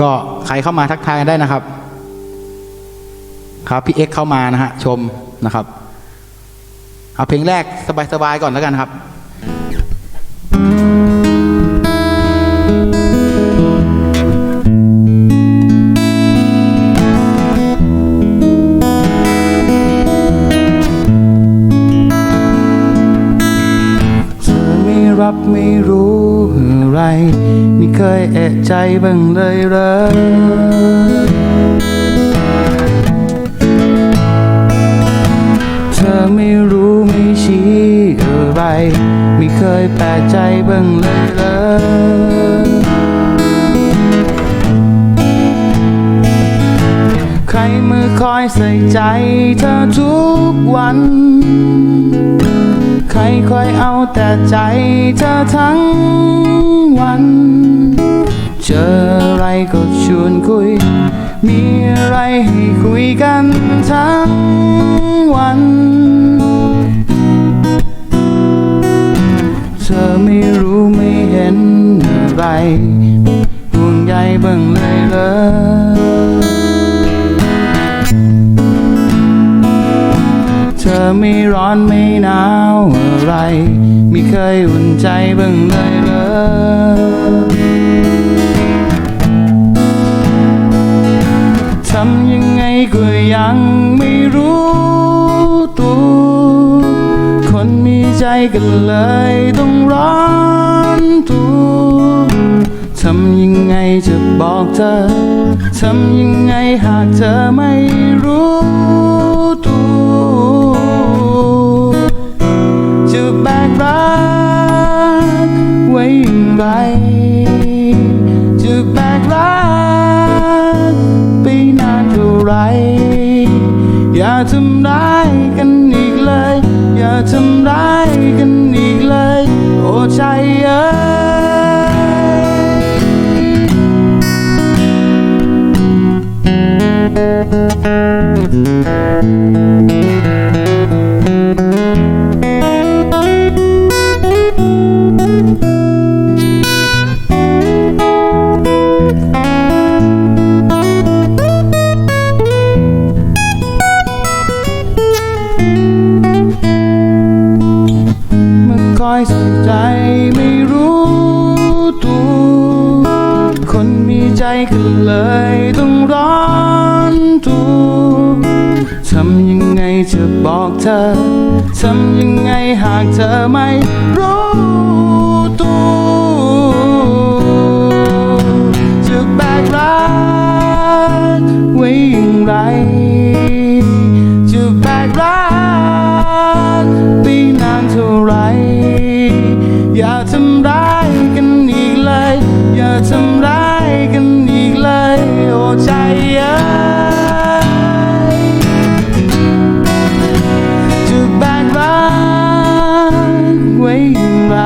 ก็ใครเข้ามาทักทายกันได้นะครับ ครับพี่เอ็กเข้ามานะฮะชมนะครับ เอาเพลงแรกสบายๆก่อนแล้วกันครับเธ ไม่เคยเอะใจบ้างเลยเหรอเธอไม่รู้ไม่ชี้อะไร ไม่เคยแปลกใจบ้างเลยเหรอใครมือคอยใส่ใจเธอทุกวัน รคอยเอาแต่ใจเธอทั้งวัน เจออะไรก็ชวนคุย มีอะไรให้คุยกันทั้งวัน เธอไม่รู้ไม่เห็นอะไรห่วงใยบ้างเลยเหร อเธอไม่ร้อนไม่หนาวอะไร ไม่เคยอุ่นใจบ้างเลยเหรอทำยังไงก็ยังไม่รู้ตัวคนมีใจกันเลยต้องร้อนตัวทำยังไงจะบอกเธอ ทำยังไงหากเธอไม่รู้ ไร อย่าทำร้าย อยใส่ใจไม่รู้ตัว คนมีใจกันเลยต้องร้อนตัวทำยังไงจะบอกเธอ ทำยังไงหากเธอไม่ ไว้อย่างไร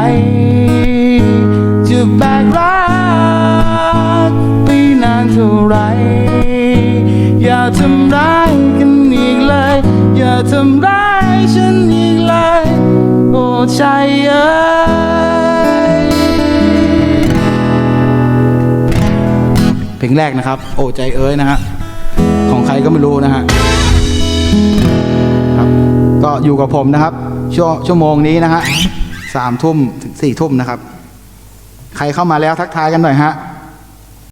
จะแบกรักไปนานเท่าไร อย่าทำร้ายกันอีกเลย อย่าทำร้ายฉันอีกเลย โอ้ใจเอ้ยเพลงแรกนะครับ โอ้ใจเอ้ยนะฮะ ของใครก็ไม่รู้นะฮะครับก็อยู่กับผมนะครับ ชั่วชั่วโมงนี้นะฮะ สามทุ่มถึงสี่ทุ่มนะครับ ใครเข้ามาแล้วทักทายกันหน่อยฮะ